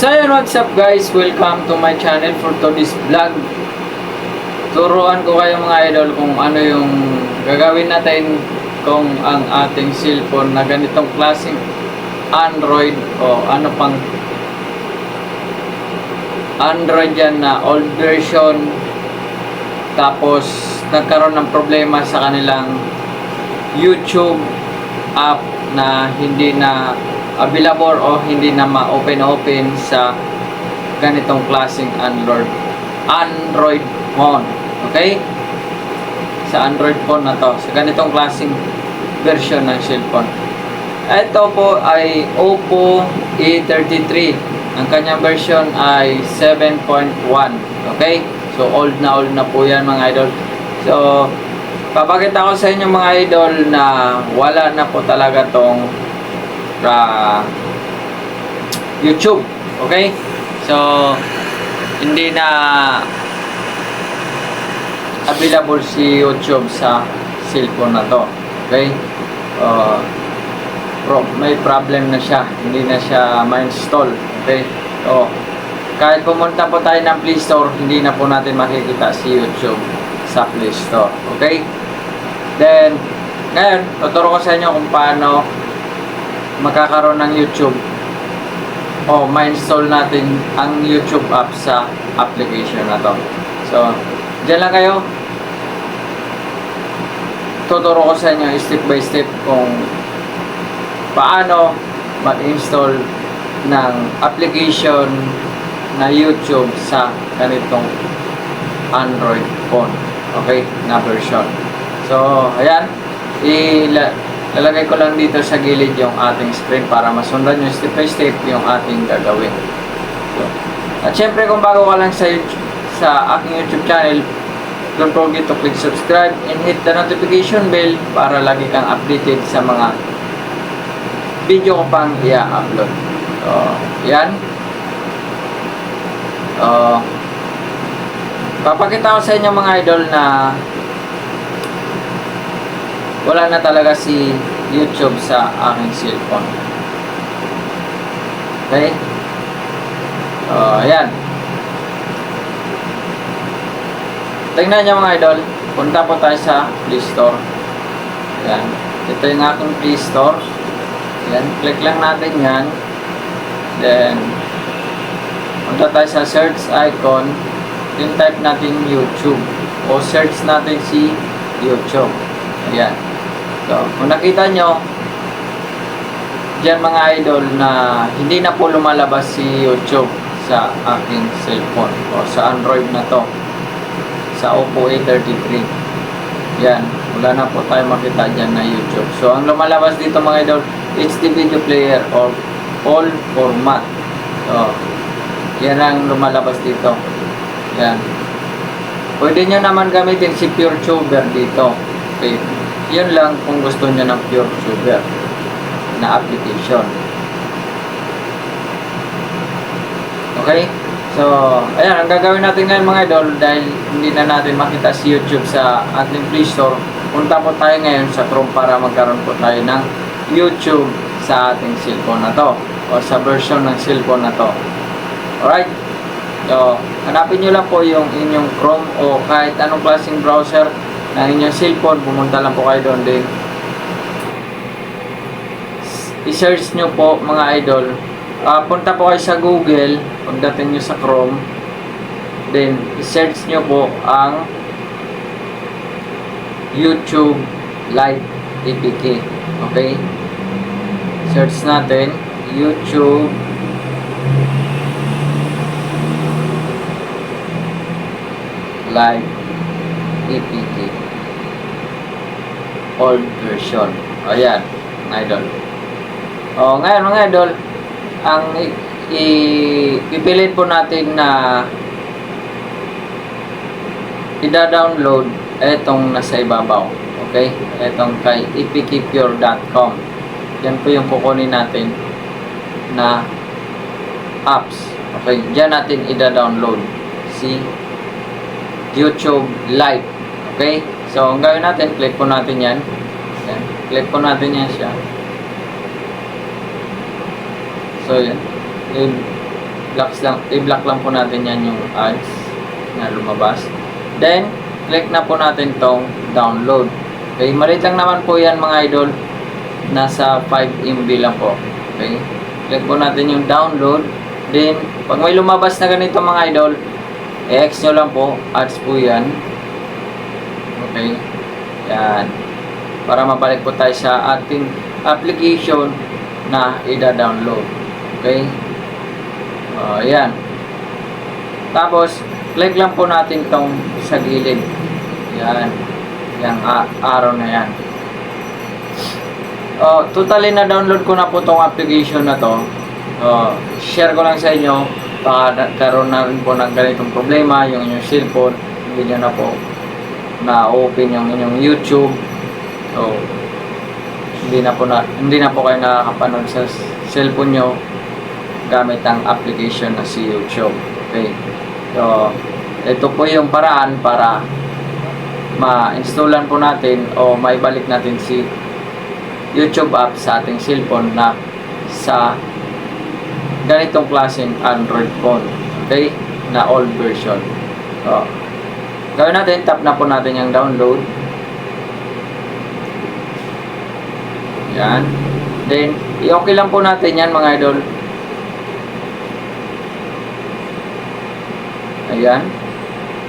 So yun, what's up guys? Welcome to my channel for today's vlog. Turuan ko kayo mga idol kung ano yung gagawin natin kung ang ating cellphone na ganitong klaseng Android o ano pang Android yan na old version tapos nagkaroon ng problema sa kanilang YouTube app na hindi na available o hindi na ma-open-open sa ganitong klaseng Android Android phone. Okay? Sa Android phone na to. Sa ganitong klaseng version ng cellphone. Ito po ay Oppo A33. Ang kanyang version ay 7.1. Okay? So, old na old na po yan mga idol. So, papakita ko sa inyo mga idol na wala na po talaga tong uh, YouTube. Okay? So, hindi na available si YouTube sa cellphone na to. Okay? Uh, may problem na siya. Hindi na siya ma-install. Okay? So, kahit pumunta po tayo ng Play Store, hindi na po natin makikita si YouTube sa Play Store. Okay? Then, ngayon, tuturo ko sa inyo kung paano magkakaroon ng YouTube o ma-install natin ang YouTube app sa application na to. So, dyan lang kayo. Tuturo ko sa inyo step by step kung paano mag-install ng application na YouTube sa ganitong Android phone. Okay? Na version. So, ayan. Ila lalagay ko lang dito sa gilid yung ating screen para masundan yung step by step yung ating gagawin. At syempre kung bago ka lang sa YouTube, sa aking YouTube channel, don't forget to click subscribe and hit the notification bell para lagi kang updated sa mga video ko pang i-upload. So, yan. So, papakita ko sa inyo mga idol na wala na talaga si YouTube sa aking cellphone. Okay? So, ayan. Tingnan nyo mga idol. Punta po tayo sa Play Store. Ayan. Ito yung aking Play Store. Ayan. Click lang natin yan. Then, punta tayo sa search icon. Then, type natin YouTube. O search natin si YouTube. Ayan. So, kung nakita nyo, dyan mga idol na hindi na po lumalabas si YouTube sa aking cellphone o sa Android na to sa Oppo A33 yan, wala na po tayo makita dyan na YouTube. So ang lumalabas dito mga idol HD video player or all format. So yan ang lumalabas dito. Yan. Pwede nyo naman gamitin si PureTuber dito. Okay yun lang kung gusto nyo ng PureTuber na application. Okay? So, ayan, ang gagawin natin ngayon mga idol dahil hindi na natin makita si YouTube sa ating Play Store, punta po tayo ngayon sa Chrome para magkaroon po tayo ng YouTube sa ating cellphone na to o sa version ng cellphone na to. Alright? So, hanapin nyo lang po yung inyong Chrome o kahit anong klaseng browser ng inyong cellphone, pumunta lang po kayo doon din. I-search nyo po mga idol. Uh, punta po kayo sa Google, pagdating nyo sa Chrome. Then, i-search nyo po ang YouTube Lite APK. Okay? Search natin YouTube Lite APK old version. Ayan, mga idol. O, ngayon mga idol, ang i- ipilit po natin na ida-download etong nasa ibabaw. Okay? Etong kay epkpure.com. Yan po yung kukunin natin na apps. Okay, diyan natin ida-download si YouTube Lite. Okay? So, ang gawin natin, click po natin yan. yan. Click po natin yan siya. So, yan. Yun. blocks lang, i-block lang po natin yan yung ads na lumabas. Then, click na po natin tong download. Okay, maliit lang naman po yan mga idol. Nasa 5 MB lang po. Okay, click po natin yung download. Then, pag may lumabas na ganito mga idol, i-X nyo lang po, ads po yan. Okay, yan. Para mabalik po tayo sa ating application na ida-download. Okay? Uh, yan. Tapos, click lang po natin tong sa gilid. Yan. Yung a- arrow na yan. Oh, totally na download ko na po tong application na to. Oh, share ko lang sa inyo baka nagkaroon na rin po ng ganitong problema yung inyong cellphone hindi na po na open yung inyong YouTube so hindi na po na hindi na po kayo nakakapanood sa cellphone nyo gamit ang application na si YouTube okay so ito po yung paraan para ma-installan po natin o maibalik natin si YouTube app sa ating cellphone na sa ganitong klaseng Android phone. Okay? Na old version. So, gawin natin, tap na po natin yung download. Yan. Then, i-okay lang po natin yan mga idol. Ayan.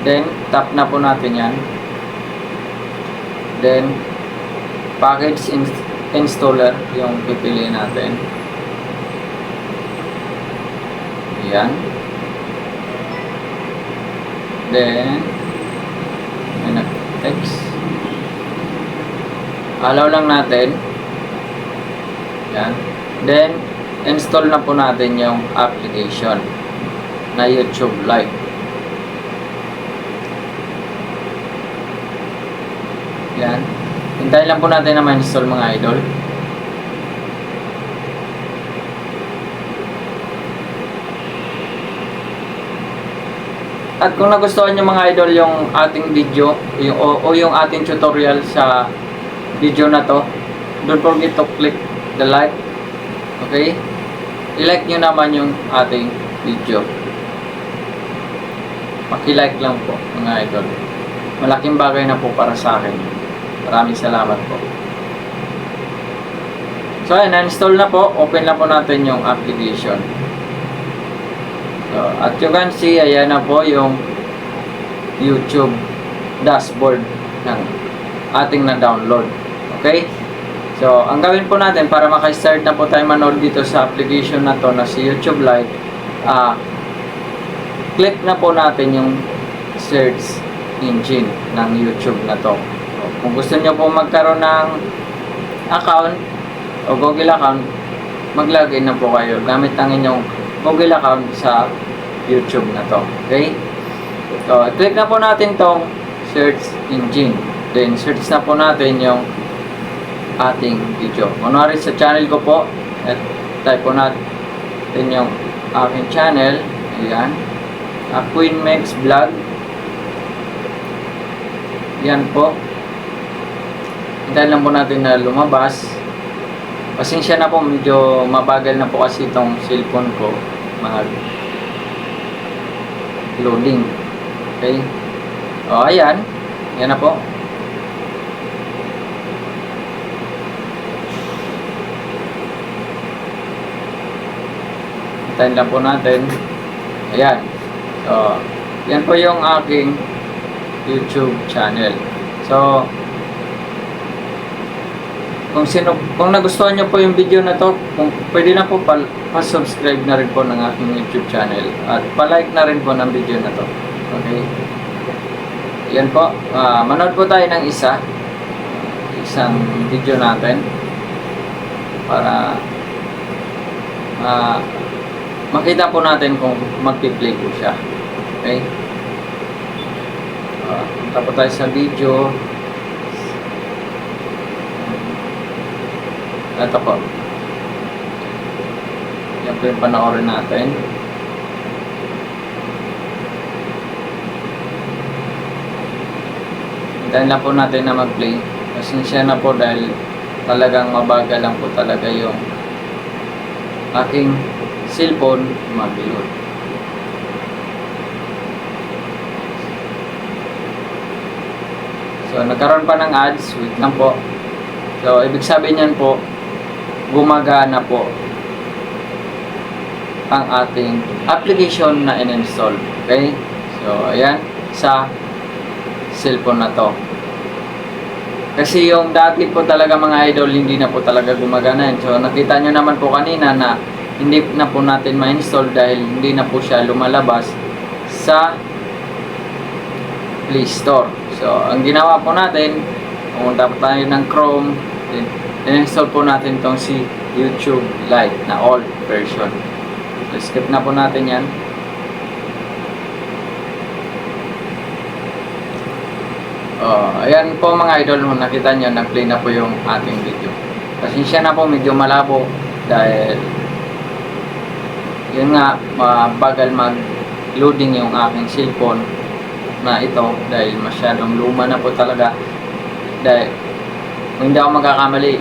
Then, tap na po natin yan. Then, package ins- installer yung pipiliin natin. Ayan. Then, nag-text. Allow lang natin. Ayan. Then, install na po natin yung application na YouTube Lite. Yan. Hintayin lang po natin na ma-install mga idol. At kung nagustuhan nyo mga idol yung ating video yung, o, o yung ating tutorial sa video na to, don't forget to click the like. Okay? I-like nyo naman yung ating video. Paki-like lang po mga idol. Malaking bagay na po para sa akin. Maraming salamat po. So, ayan, na-install na po. Open na po natin yung application. So, at you can see, ayan na po yung YouTube dashboard ng ating na-download. Okay? So, ang gawin po natin para maka-start na po tayo manood dito sa application na to na si YouTube Lite, ah, click na po natin yung search engine ng YouTube na to. So, kung gusto nyo po magkaroon ng account o Google account, mag-login na po kayo gamit ang inyong Google account sa YouTube na to. Okay? So, click na po natin tong search engine. Then, search na po natin yung ating video. Kunwari sa channel ko po, at type po natin yung aking channel. Ayan. Uh, Queen Mex Vlog. Yan po. Hintayin lang po natin na lumabas. Pasensya na po, medyo mabagal na po kasi itong cellphone ko. Mga loading. Okay? O, ayan. Yan na po. Hintayin lang po natin. Ayan. So, yan po yung aking YouTube channel. So, kung sino kung nagustuhan niyo po yung video na to, kung pwede na po pa, pa-subscribe na rin po ng aking YouTube channel at pa-like na rin po ng video na to. Okay? Yan po. Ah, manood po tayo ng isa isang video natin para ah, makita po natin kung magpi-play po siya. Okay? Uh, punta tayo sa video. Ito po. Yan po yung panoorin natin. Hintayin lang po natin na mag-play. Pasensya na po dahil talagang mabagal lang po talaga yung aking cellphone mabilot. So, nagkaroon pa ng ads. Wait lang po. So, ibig sabihin yan po, gumagana po ang ating application na in-install. Okay? So, ayan. Sa cellphone na to. Kasi yung dati po talaga mga idol, hindi na po talaga gumagana. So, nakita nyo naman po kanina na hindi na po natin ma-install dahil hindi na po siya lumalabas sa Play Store. So, ang ginawa po natin, pumunta po tayo ng Chrome, in-install po natin tong si YouTube Lite na old version. So, skip na po natin yan. Oh, ayan po mga idol, nakita nyo, nag-play na po yung ating video. Pasensya na po, medyo malabo dahil yun nga, mabagal mag-loading yung aking cellphone na ito dahil masyadong luma na po talaga dahil kung hindi ako magkakamali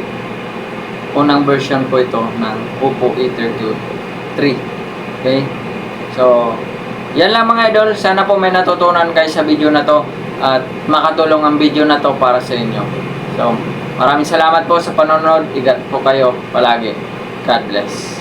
unang version po ito ng Oppo A32 3 okay? So yan lang mga idol. Sana po may natutunan kayo sa video na to at makatulong ang video na to para sa inyo. So maraming salamat po sa panonood. Igat po kayo palagi. God bless